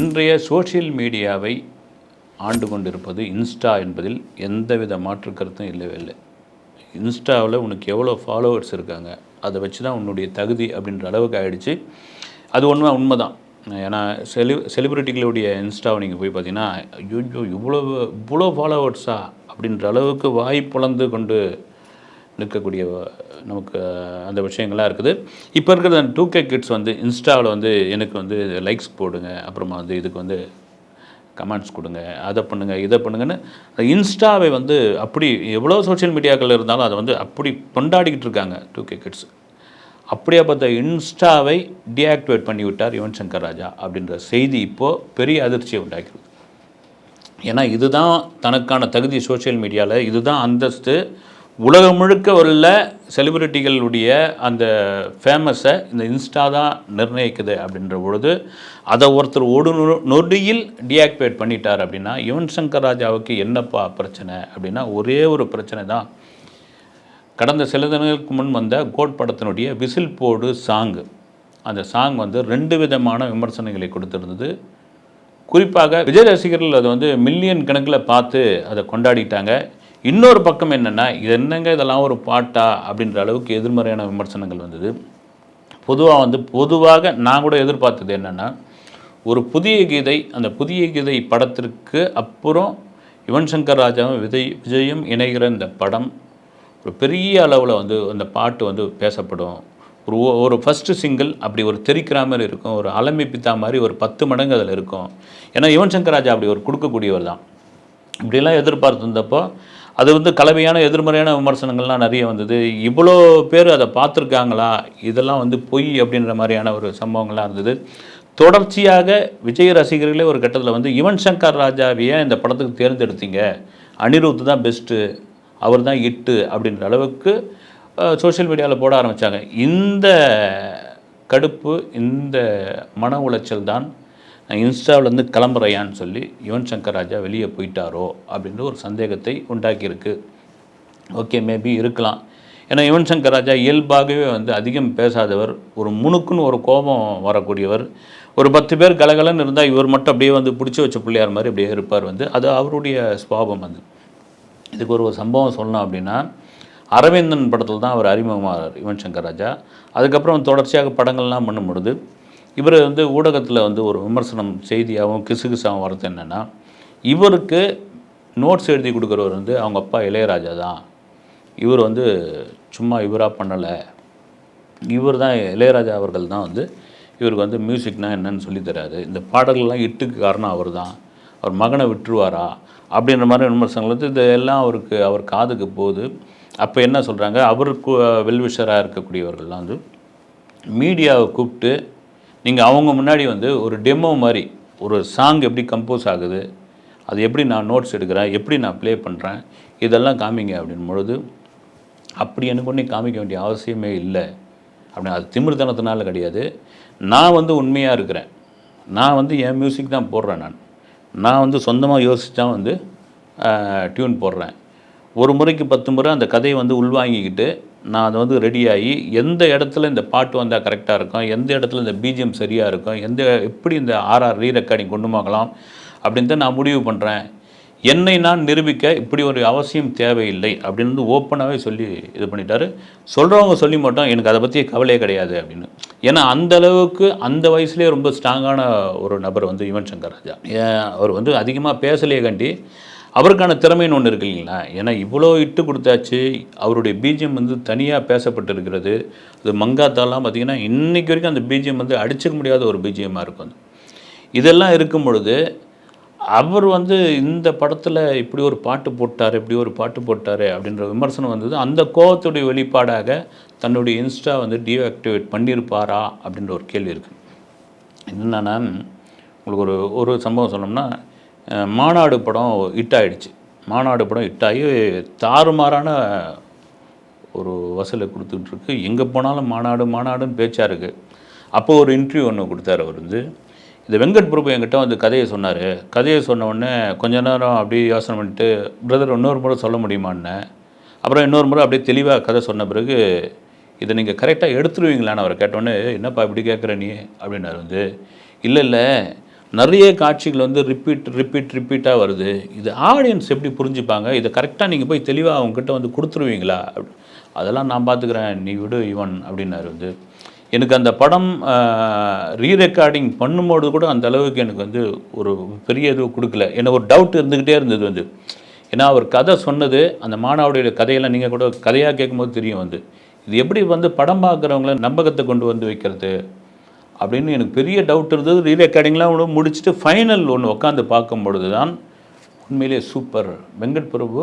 இன்றைய சோஷியல் மீடியாவை ஆண்டு கொண்டிருப்பது இன்ஸ்டா என்பதில் எந்தவித மாற்று கருத்தும் இல்லவே இல்லை. இன்ஸ்டாவில் உனக்கு எவ்வளோ ஃபாலோவர்ஸ் இருக்காங்க? அதை வச்சு தான் உன்னுடைய தகுதி அப்படின்ற அளவுக்கு ஆகிடுச்சு அது உண்மை உண்மை தான் ஏன்னா செலி செலிப்ரிட்டிகளுடைய இன்ஸ்டாவை நீங்கள் போய் பார்த்தீங்கன்னா ஐயோ இவ்வளோ இவ்வளோ ஃபாலோவர்ஸா அப்படின்ற அளவுக்கு வாய் பொளந்து கொண்டு நிற்கக்கூடிய நமக்கு அந்த விஷயங்கள்லாம் இருக்குது. இப்போ இருக்கிற டூ கே கிட்ஸ் வந்து இன்ஸ்டாவில் வந்து எனக்கு வந்து லைக்ஸ் போடுங்க. அப்புறமா வந்து இதுக்கு வந்து கமெண்ட்ஸ் கொடுங்க. அதை பண்ணுங்கள் இதை பண்ணுங்கன்னு இன்ஸ்டாவை வந்து அப்படி எவ்வளோ சோஷியல் மீடியாக்கள் இருந்தாலும் அதை வந்து அப்படி கொண்டாடிக்கிட்டு இருக்காங்க டூ கே கிட்ஸ் அப்படியே பார்த்த இன்ஸ்டாவை டீஆக்டிவேட் பண்ணி விட்டார் யுவன் சங்கர் ராஜா அப்படின்ற செய்தி இப்போது பெரிய அதிர்ச்சியை உண்டாக்கிறது ஏன்னா இதுதான் தனக்கான தகுதி சோஷியல் மீடியாவில் இதுதான் அந்தஸ்து உலகம் முழுக்க உள்ள செலிபிரிட்டிகளுடைய அந்த ஃபேமஸை இந்த இன்ஸ்டா தான் நிர்ணயிக்குது அப்படின்ற பொழுது அதை ஒருத்தர் ஒரு நொடியில் டீஆக்டிவேட் பண்ணிட்டார் அப்படின்னா யுவன் சங்கர் ராஜாவுக்கு என்னப்பா பிரச்சனை அப்படின்னா ஒரே ஒரு பிரச்சனை தான். கடந்த சில தினங்களுக்கு முன் வந்த கோட் படத்தினுடைய விசில் போடு சாங்கு அந்த சாங் வந்து ரெண்டு விதமான விமர்சனங்களை கொடுத்துருந்தது. குறிப்பாக விஜய் ரசிகர்கள் அதை வந்து மில்லியன் கணக்கில் பார்த்து அதை கொண்டாடிட்டாங்க. இன்னொரு பக்கம் என்னென்னா இது என்னங்க இதெல்லாம் ஒரு பாட்டா அப்படின்ற அளவுக்கு எதிர்மறையான விமர்சனங்கள் வந்தது. பொதுவாக வந்து பொதுவாக நான் கூட எதிர்பார்த்தது என்னென்னா ஒரு புதிய கீதை அந்த புதிய கீதை படத்திற்கு அப்புறம் யுவன் சங்கர் ராஜாவும் விஜய் விஜயும் இணைகிற இந்த படம் ஒரு பெரிய அளவில் வந்து அந்த பாட்டு வந்து பேசப்படும். ஒரு ஒரு ஃபஸ்ட்டு சிங்கிள் அப்படி ஒரு தெரிக்கிற மாதிரி இருக்கும். ஒரு அலமி பித்தா மாதிரி ஒரு பத்து மடங்கு அதில் இருக்கும். ஏன்னா யுவன் சங்கர் ராஜா அப்படி ஒரு கொடுக்கக்கூடியவர் தான். இப்படிலாம் எதிர்பார்த்துருந்தப்போ அது வந்து கலவையான எதிர்மறையான விமர்சனங்கள்லாம் நிறைய வந்தது. இவ்வளோ பேர் அதை பார்த்துருக்காங்களா? இதெல்லாம் வந்து பொய் அப்படின்ற மாதிரியான ஒரு சம்பவங்கள்லாம் இருந்தது. தொடர்ச்சியாக விஜய் ரசிகர்களே ஒரு கட்டத்தில் வந்து யுவன் சங்கர் ராஜாவையே இந்த படத்துக்கு தேர்ந்தெடுத்தீங்க? அனிருத் தான் பெஸ்ட்டு அவர் தான் இட்டு அப்படின்ற அளவுக்கு சோஷியல் மீடியாவில் போட ஆரம்பித்தாங்க இந்த கடுப்பு இந்த மன உளைச்சல் தான் நான் இன்ஸ்டாவிலேருந்து கிளம்புறையான்னு சொல்லி யுவன் சங்கர் ராஜா வெளியே போயிட்டாரோ அப்படின்ற ஒரு சந்தேகத்தை உண்டாக்கியிருக்கு. ஓகே மேபி இருக்கலாம். ஏன்னா யுவன் சங்கர் ராஜா இயல்பாகவே வந்து அதிகம் பேசாதவர் ஒரு முணுக்குன்னு ஒரு கோபம் வரக்கூடியவர். ஒரு பத்து பேர் கலகலன்னு இருந்தால் இவர் மட்டும் அப்படியே வந்து பிடிச்சி வச்ச பிள்ளையார் மாதிரி அப்படியே இருப்பார் வந்து. அது அவருடைய சுவாபம் அது. இதுக்கு ஒரு சம்பவம் சொல்லணும் அப்படின்னா அரவிந்தன் படத்தில் தான் அவர் அறிமுகமாகிறார் யுவன் சங்கர் ராஜா. அதுக்கப்புறம் தொடர்ச்சியாக படங்கள்லாம் பண்ணும் பொழுது இவர் வந்து ஊடகத்தில் வந்து ஒரு விமர்சனம் செய்தியாகவும் கிசுகிசாகவும் வரது என்னென்னா இவருக்கு நோட்ஸ் எழுதி கொடுக்குறவர் வந்து அவங்க அப்பா இளையராஜா தான். இவர் வந்து சும்மா இவராக பண்ணலை. இவர் தான் இளையராஜா அவர்கள் தான் வந்து இவருக்கு வந்து மியூசிக்னால் என்னன்னு சொல்லி தராது இந்த பாடல்கள்லாம் இட்டுக்கு காரணம் அவர் தான் அவர் மகனை விட்டுருவாரா? அப்படின்ற மாதிரி விமர்சனங்கள் வந்து இதெல்லாம் அவருக்கு அவர் காதுக்கு போகுது. அப்போ என்ன சொல்கிறாங்க அவருக்கு வெல்விஷராக இருக்கக்கூடியவர்கள்லாம் வந்து மீடியாவை கூப்பிட்டு நீங்கள் அவங்க முன்னாடி வந்து ஒரு டெமோ மாதிரி ஒரு சாங் எப்படி கம்போஸ் ஆகுது அது எப்படி நான் நோட்ஸ் எடுக்கிறேன் எப்படி நான் ப்ளே பண்ணுறேன் இதெல்லாம் காமிங்க அப்படின் பொழுது அப்படி எனக்கு ஒன்றும் காமிக்க வேண்டிய அவசியமே இல்லை. அப்படி அது திமிர்தனத்தினால கிடையாது. நான் வந்து உண்மையாக இருக்கிறேன். நான் வந்து என் மியூசிக் தான் போடுறேன் நான். நான் வந்து சொந்தமாக யோசித்து தான் வந்து டியூன் போடுறேன். ஒரு முறைக்கு பத்து முறை அந்த கதையை வந்து உள்வாங்கிக்கிட்டு நான் அதை வந்து ரெடியாகி எந்த இடத்துல இந்த பாட்டு வந்தால் கரெக்டாக இருக்கும் எந்த இடத்துல இந்த பிஜிஎம் சரியாக இருக்கும் எந்த எப்படி இந்த ஆர்ஆர் ரீ ரெக்கார்டிங் கொண்டு போகலாம் அப்படின்ட்டு நான் முடிவு பண்ணுறேன் என்னை நான் நிரூபிக்க இப்படி ஒரு அவசியம் தேவையில்லை அப்படின்னு வந்து ஓப்பனாகவே சொல்லி இது பண்ணிட்டாரு. சொல்கிறவங்க சொல்லி மட்டும் எனக்கு அதை பற்றி கவலையே கிடையாது அப்படின்னு. ஏன்னா அந்த அளவுக்கு அந்த வயசுலேயே ரொம்ப ஸ்ட்ராங்கான ஒரு நபர் வந்து யுவன் சங்கர் ராஜா. அவர் வந்து அதிகமாக பேசலையே கண்டி அவருக்கான திறமைன்னு ஒன்று இருக்கு இல்லைங்களா? ஏன்னா இவ்வளோ இட்டு கொடுத்தாச்சு. அவருடைய பீஜியம் வந்து தனியாக பேசப்பட்டு இருக்கிறது அது மங்காத்தாலாம் பார்த்தீங்கன்னா இன்றைக்கு வரைக்கும் அந்த பீஜியம் வந்து அடிச்சுக்க முடியாத ஒரு பீஜியமாக இருக்கும் இதெல்லாம் இருக்கும் பொழுது அவர் வந்து இந்த படத்தில் இப்படி ஒரு பாட்டு போட்டார் இப்படி ஒரு பாட்டு போட்டார் அப்படின்ற விமர்சனம் வந்தது. அந்த கோபத்துடைய வெளிப்பாடாக தன்னுடைய இன்ஸ்டா வந்து டீஆக்டிவேட் பண்ணியிருப்பாரா அப்படின்ற ஒரு கேள்வி இருக்குது என்னென்னா உங்களுக்கு ஒரு ஒரு சம்பவம் சொன்னோம்னா மாநாடு படம் ஹிட் ஆகிடுச்சு மாநாடு படம் ஹிட் ஆகி தாறுமாறான ஒரு வசூலை கொடுத்துட்ருக்கு. எங்கே போனாலும் மாநாடு மாநாடுன்னு பேச்சாக இருக்குது அப்போ ஒரு இன்டர்வியூ ஒன்று கொடுத்தாரு அவர் வந்து. இந்த வெங்கட் பிரபு என்கிட்ட வந்து கதையை சொன்னார். கதையை சொன்ன உடனே கொஞ்ச நேரம் அப்படியே யோசனை பண்ணிட்டு பிரதர் இன்னொரு முறை சொல்ல முடியுமான்னு? அப்புறம் இன்னொரு முறை அப்படியே தெளிவாக கதை சொன்ன பிறகு இதை நீங்கள் கரெக்டாக எடுத்துருவீங்களான்னு அவரை கேட்டோன்னே என்னப்பா இப்படி கேட்குற நீ? அப்படின்னாரு வந்து. இல்லை இல்லை. நிறைய காட்சிகள் வந்து ரிப்பீட் ரிப்பீட் ரிப்பீட்டாக வருது. இது ஆடியன்ஸ் எப்படி புரிஞ்சுப்பாங்க? இதை கரெக்டாக நீங்கள் போய் தெளிவாக அவங்ககிட்ட வந்து கொடுத்துருவீங்களா? அப்படி. அதெல்லாம் நான் பார்த்துக்கிறேன். நீ விடு இவன் அப்படின்னாரு வந்து. எனக்கு அந்த படம் ரீ ரெக்கார்டிங் பண்ணும்போது கூட அந்த அளவுக்கு எனக்கு வந்து ஒரு பெரிய இது கொடுக்கல. எனக்கு ஒரு டவுட் இருந்துக்கிட்டே இருந்தது வந்து. ஏன்னா அவர் கதை சொன்னது அந்த மாணவருடைய கதையெல்லாம் நீங்கள் கூட கதையாக கேட்கும்போது தெரியும் வந்து. இது எப்படி வந்து படம் பார்க்குறவங்கள நம்பகத்தை கொண்டு வந்து வைக்கிறது? அப்படின்னு எனக்கு பெரிய டவுட் இருந்தது. ரீ ரெக்கார்டிங்லாம் ஒன்று முடிச்சுட்டு ஃபைனல் ஒன்று உட்காந்து பார்க்கும் பொழுது தான் உண்மையிலே சூப்பர் வெங்கட் பிரபு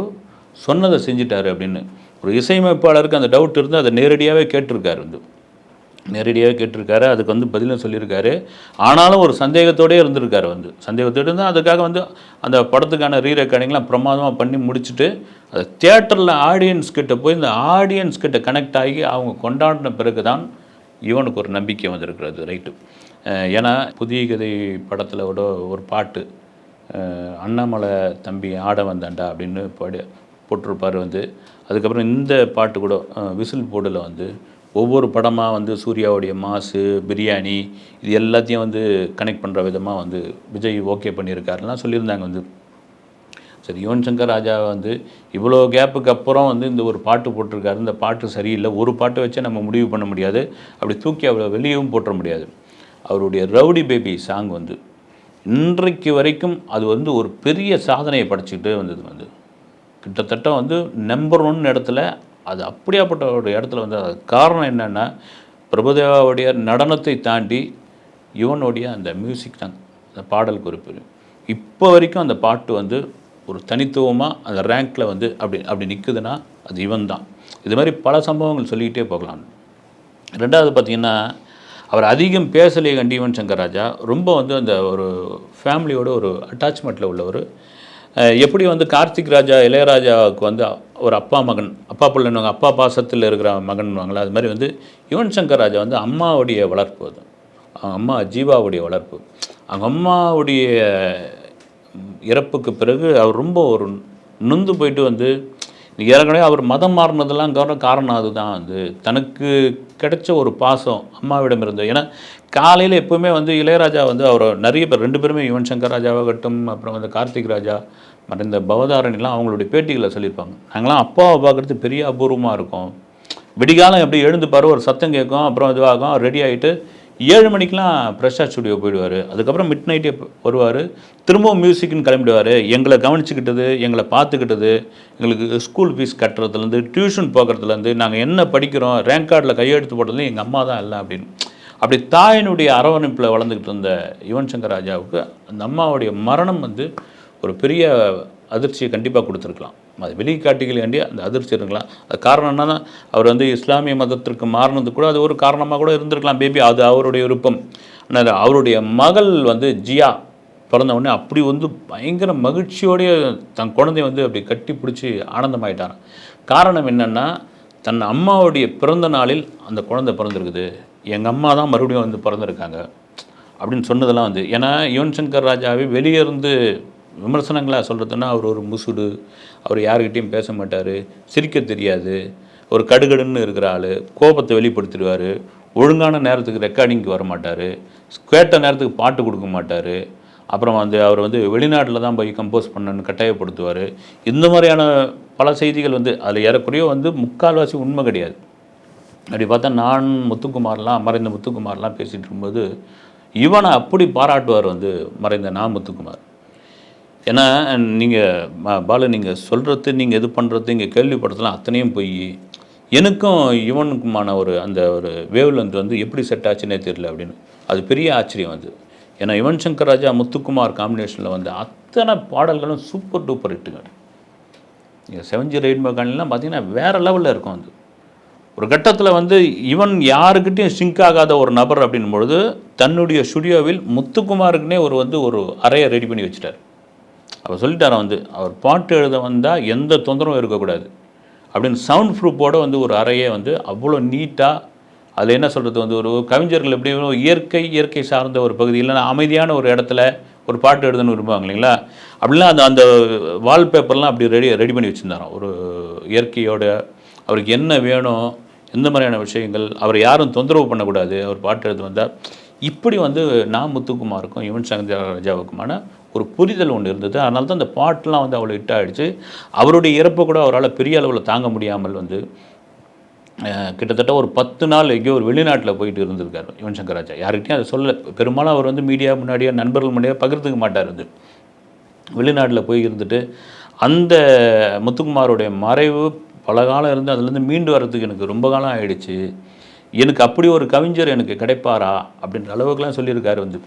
சொன்னதை செஞ்சிட்டாரு அப்படின்னு. ஒரு இசையமைப்பாளருக்கு அந்த டவுட் இருந்து அதை நேரடியாகவே கேட்டிருக்காரு வந்து. நேரடியாக கேட்டிருக்காரு. அதுக்கு வந்து பதிலும் சொல்லியிருக்காரு. ஆனாலும் ஒரு சந்தேகத்தோடே இருந்திருக்காரு வந்து. சந்தேகத்தோடு இருந்தால் அதுக்காக வந்து அந்த படத்துக்கான ரீ ரெக்கார்டிங்லாம் பிரமாதமாக பண்ணி முடிச்சுட்டு அது தேட்டரில் ஆடியன்ஸ் கிட்ட போய் இந்த ஆடியன்ஸ் கிட்ட கனெக்ட் ஆகி அவங்க கொண்டாடின பிறகு தான் இவனுக்கு ஒரு நம்பிக்கை வந்திருக்கிறது ரைட்டு ஏன்னா புதிய கதை படத்தில் கூட ஒரு பாட்டு அண்ணாமலை தம்பி ஆட வந்தாண்டா அப்படின்னு பாடி போட்டிருப்பார் வந்து. அதுக்கப்புறம் இந்த பாட்டு கூட விசில் போர்டில் வந்து ஒவ்வொரு படமாக வந்து சூர்யாவுடைய மாசு பிரியாணி இது எல்லாத்தையும் வந்து கனெக்ட் பண்ணுற விதமாக வந்து விஜய் ஓகே பண்ணியிருக்காருலாம் சொல்லியிருந்தாங்க வந்து. சரி யுவன் சங்கர் ராஜா வந்து இவ்வளோ கேப்புக்கு அப்புறம் வந்து இந்த ஒரு பாட்டு போட்டிருக்காரு. இந்த பாட்டு சரியில்லை. ஒரு பாட்டை வச்சே நம்ம முடிவு பண்ண முடியாது. அப்படி தூக்கி அவ்வளோ வெளியவும் போட்டுற முடியாது. அவருடைய ரவுடி பேபி சாங் வந்து இன்றைக்கு வரைக்கும் அது வந்து ஒரு பெரிய சாதனையை படைச்சிக்கிட்டே வந்தது வந்து. கிட்டத்தட்ட வந்து நம்பர் ஒன் இடத்துல அது அப்படியாப்பட்ட ஒரு இடத்துல வந்து அது காரணம் என்னென்னா பிரபுதேவாவுடைய நடனத்தை தாண்டி இவனுடைய அந்த மியூசிக் தான் அந்த பாடல் குறிப்பு. இப்போ வரைக்கும் அந்த பாட்டு வந்து ஒரு தனித்துவமாக அந்த ரேங்க்கில் வந்து அப்படி அப்படி நிற்குதுன்னா அது இவன் தான் இது மாதிரி பல சம்பவங்கள் சொல்லிக்கிட்டே போகலாம். ரெண்டாவது பார்த்தீங்கன்னா அவர் அதிகம் பேசலையே கண்டிவன் சங்கர் ராஜா ரொம்ப வந்து அந்த ஒரு ஃபேமிலியோட ஒரு அட்டாச்மெண்ட்டில் உள்ளவர். எப்படி வந்து கார்த்திக் ராஜா இளையராஜாவுக்கு வந்து ஒரு அப்பா மகன் அப்பா பிள்ளைன்னு அப்பா பாசத்தில் இருக்கிற மகன்வாங்களா அது மாதிரி வந்து யுவன் சங்கர் ராஜா வந்து அம்மாவுடைய வளர்ப்பு அது. அவங்க அம்மா ஜீவாவுடைய வளர்ப்பு. அவங்க அம்மாவுடைய இறப்புக்கு பிறகு அவர் ரொம்ப ஒரு நொந்து போயிட்டு வந்து ஏற்கனவே அவர் மதம் மாறினதெல்லாம் காரணம் காரணம் அதுதான். வந்து தனக்கு கிடைச்ச ஒரு பாசம் அம்மாவிடம் இருந்தது. ஏன்னா காலையில் எப்போவுமே வந்து இளையராஜா வந்து அவர் நிறைய பேர் ரெண்டு பேருமே யுவன் சங்கர் ராஜாவாகட்டும் அப்புறம் வந்து கார்த்திக் ராஜா மறைந்த பவதாரணிலாம் அவங்களுடைய பேட்டிகளை சொல்லியிருப்பாங்க. நாங்களாம் அப்பாவை பார்க்குறது பெரிய அபூர்வமாக இருக்கும். விடிகாலம் எப்படி எழுந்துப்பாரு ஒரு சத்தம் கேட்கும் அப்புறம் இதுவாகும் ரெடி ஆகிட்டு ஏழு மணிக்கெலாம் பிரஷா ஸ்டுடியோ போயிடுவார். அதுக்கப்புறம் மிட் நைட்டே வருவார். திரும்பவும் மியூசிக்னு கிளம்பிடுவார். எங்களை கவனிச்சுக்கிட்டது எங்களை பார்த்துக்கிட்டது எங்களுக்கு ஸ்கூல் ஃபீஸ் கட்டுறதுலேருந்து டியூஷன் போகிறதுலேருந்து நாங்கள் என்ன படிக்கிறோம் ரேங்க் கார்டில் கையெழுத்து போடுறதுலேயும் எங்கள் அம்மா தான் இல்லை அப்படின்னு. அப்படி தாயினுடைய அரவணைப்பில் வளர்ந்துக்கிட்டு இருந்த யுவன் சங்கர் ராஜாவுக்கு அந்த அம்மாவுடைய மரணம் வந்து ஒரு பெரிய அதிர்ச்சியை கண்டிப்பாக கொடுத்துருக்கலாம். அது வெளிக்காட்டிகளாண்டி அந்த அதிர்ச்சி இருக்கலாம். அது காரணம் என்னன்னா அவர் வந்து இஸ்லாமிய மதத்திற்கு மாறினது கூட அது ஒரு காரணமாக கூட இருந்திருக்கலாம். பேபி அது அவருடைய விருப்பம். ஆனால் அவருடைய மகள் வந்து ஜியா பிறந்த உடனே அப்படி வந்து பயங்கர மகிழ்ச்சியோடைய தன் குழந்தைய வந்து அப்படி கட்டி பிடிச்சி ஆனந்தமாயிட்டாராம் காரணம் என்னென்னா தன் அம்மாவுடைய பிறந்த நாளில் அந்த குழந்தை பிறந்திருக்குது. எங்கள் அம்மா தான் மறுபடியும் வந்து பிறந்திருக்காங்க. அப்படின்னு சொன்னதெல்லாம் வந்து ஏன்னா யுவன் சங்கர் ராஜாவே வெளியே இருந்து விமர்சனங்களாக சொல்கிறதுன்னா அவர் ஒரு முசுடு அவர் யாருக்கிட்டையும் பேச மாட்டார் சிரிக்க தெரியாது ஒரு கடுகடுன்னு இருக்கிற ஆள் கோபத்தை வெளிப்படுத்திடுவார் ஒழுங்கான நேரத்துக்கு ரெக்கார்டிங்க்கு வர மாட்டார் கேட்ட நேரத்துக்கு பாட்டு கொடுக்க மாட்டார் அப்புறம் வந்து அவர் வந்து வெளிநாட்டில் தான் போய் கம்போஸ் பண்ணணும்னு கட்டாயப்படுத்துவார். இந்த மாதிரியான பல செய்திகள் வந்து அதில் ஏறக்குறைய வந்து முக்கால்வாசி உண்மை கிடையாது. அப்படி பார்த்தா நான் முத்துக்குமார்லாம் மறைந்த முத்துக்குமார்லாம் பேசிகிட்டு இருக்கும்போது இவனை அப்படி பாராட்டுவார் வந்து மறைந்த நான் முத்துக்குமார். ஏன்னா நீங்கள் பாலு நீங்கள் சொல்கிறது நீங்கள் இது பண்ணுறது இங்கே கேள்விப்படுத்தலாம் அத்தனையும் போய் எனக்கும் இவனுக்குமான ஒரு அந்த ஒரு வேவ்லெந்த் வந்து எப்படி செட் ஆச்சுன்னே தெரியல அப்படின்னு. அது பெரிய ஆச்சரியம் அது. ஏன்னா யுவன் சங்கர் ராஜா முத்துக்குமார் காம்பினேஷனில் வந்து அத்தனை பாடல்களும் சூப்பர் டூப்பர் ஹிட்டுங்க நீங்கள் செவன்ஜி ரெயிட் மகான்லாம் பார்த்தீங்கன்னா வேறு லெவலில் இருக்கும் அது. ஒரு கட்டத்தில் வந்து இவன் யாருக்கிட்டையும் சிங்க் ஆகாத ஒரு நபர் அப்படின் பொழுது தன்னுடைய ஸ்டுடியோவில் முத்துக்குமாருக்குனே ஒரு வந்து ஒரு அறையை ரெடி பண்ணி வச்சுட்டார். அவர் சொல்லிட்டாரா வந்து அவர் பாட்டு எழுத வந்தால் எந்த தொந்தரவும் இருக்கக்கூடாது. அப்படின்னு சவுண்ட் ப்ரூஃபோடு வந்து ஒரு அறையே வந்து அவ்வளோ நீட்டாக அதில் என்ன சொல்கிறது வந்து ஒரு கவிஞர்கள் எப்படி இயற்கை இயற்கை சார்ந்த ஒரு பகுதி இல்லைன்னா அமைதியான ஒரு இடத்துல ஒரு பாட்டு எழுதணும்னு விரும்புவாங்க இல்லைங்களா? அப்படிலாம் அந்த அந்த வால்பேப்பர்லாம் அப்படி ரெடி ரெடி பண்ணி வச்சுருந்தாராம். ஒரு இயற்கையோட அவருக்கு என்ன வேணும் எந்த மாதிரியான விஷயங்கள் அவரை யாரும் தொந்தரவு பண்ணக்கூடாது அவர் பாட்டு எழுத வந்தால் இப்படி வந்து நான் முத்துக்குமாருக்கும் யுவன் சங்கர் ராஜாவுக்குமான ஒரு புரிதல் ஒன்று இருந்தது. அதனால தான் அந்த பாட்டெலாம் வந்து அவ்வளோ ஹிட் ஆகிடுச்சு அவருடைய இறப்பு கூட அவரால் பெரிய அளவில் தாங்க முடியாமல் வந்து கிட்டத்தட்ட ஒரு பத்து நாள் எங்கேயோ ஒரு வெளிநாட்டில் போயிட்டு இருந்திருக்காரு யுவன் சங்கர் ராஜா யார்கிட்டயும் அதை சொல்ல பெரும்பாலும் அவர் வந்து மீடியா முன்னாடியே நண்பர்கள் முன்னாடியே பகிர்ந்துக்க மாட்டார் வந்து வெளிநாட்டில் போய் இருந்துட்டு அந்த முத்துக்குமாருடைய மறைவு பல காலம் இருந்து அதுலேருந்து மீண்டு வர்றதுக்கு எனக்கு ரொம்ப காலம் ஆயிடுச்சு. எனக்கு அப்படி ஒரு கவிஞர் எனக்கு கிடைப்பாரா? அப்படின்ற அளவுக்குலாம் சொல்லியிருக்காரு வந்து.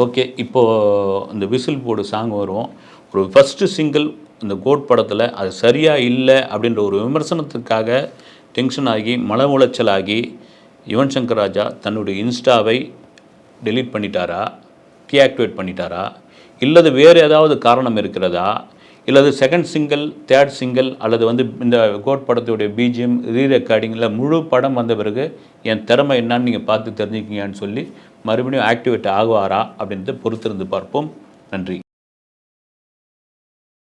ஓகே இப்போது இந்த விசில் போடு சாங் வரும். ஒரு ஃபஸ்ட்டு சிங்கிள் இந்த கோட் படத்தில் அது சரியாக இல்லை அப்படின்ற ஒரு விமர்சனத்துக்காக டென்ஷன் ஆகி மன உளைச்சலாகி யுவன் சங்கர் ராஜா தன்னுடைய இன்ஸ்டாவை டெலீட் பண்ணிட்டாரா? டீஆக்டிவேட் பண்ணிட்டாரா? இல்லது வேறு ஏதாவது காரணம் இருக்கிறதா? இல்லது செகண்ட் சிங்கிள் தேர்ட் சிங்கிள் அல்லது வந்து இந்த கோட் படத்துடைய பிஜிஎம் ரீ ரெக்கார்டிங்கில் முழு படம் வந்த பிறகு என் திறமை என்னான்னு நீங்கள் பார்த்து தெரிஞ்சுக்கிங்கன்னு சொல்லி மறுபடியும் ஆக்டிவேட் ஆகுவாரா அப்படின்றத பொறுத்திருந்து பார்ப்போம். நன்றி.